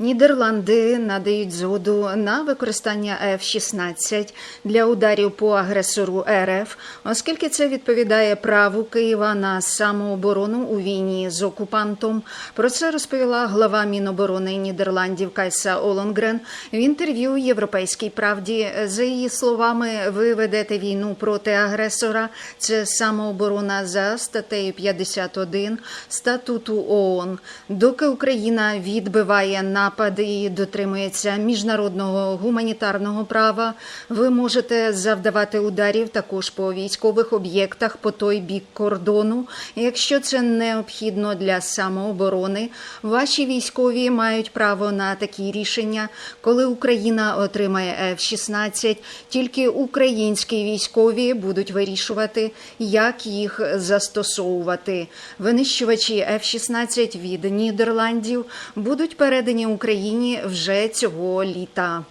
Нідерланди надають згоду на використання F-16 для ударів по агресору РФ, оскільки це відповідає праву Києва на самооборону у війні з окупантом. Про це розповіла глава Міноборони Нідерландів Кайса Олонгрен в інтерв'ю Європейській правді. За її словами, ви ведете війну проти агресора. Це самооборона за статтею 51 статуту ООН. Доки Україна відбиває напади і дотримується міжнародного гуманітарного права, ви можете завдавати ударів також по військових об'єктах по той бік кордону. Якщо це необхідно для самооборони, ваші військові мають право на такі рішення, коли Україна отримає F-16, тільки українські військові будуть вирішувати, як їх застосовувати. Винищувачі F-16 від Нідерландів будуть передані Україні вже цього літа.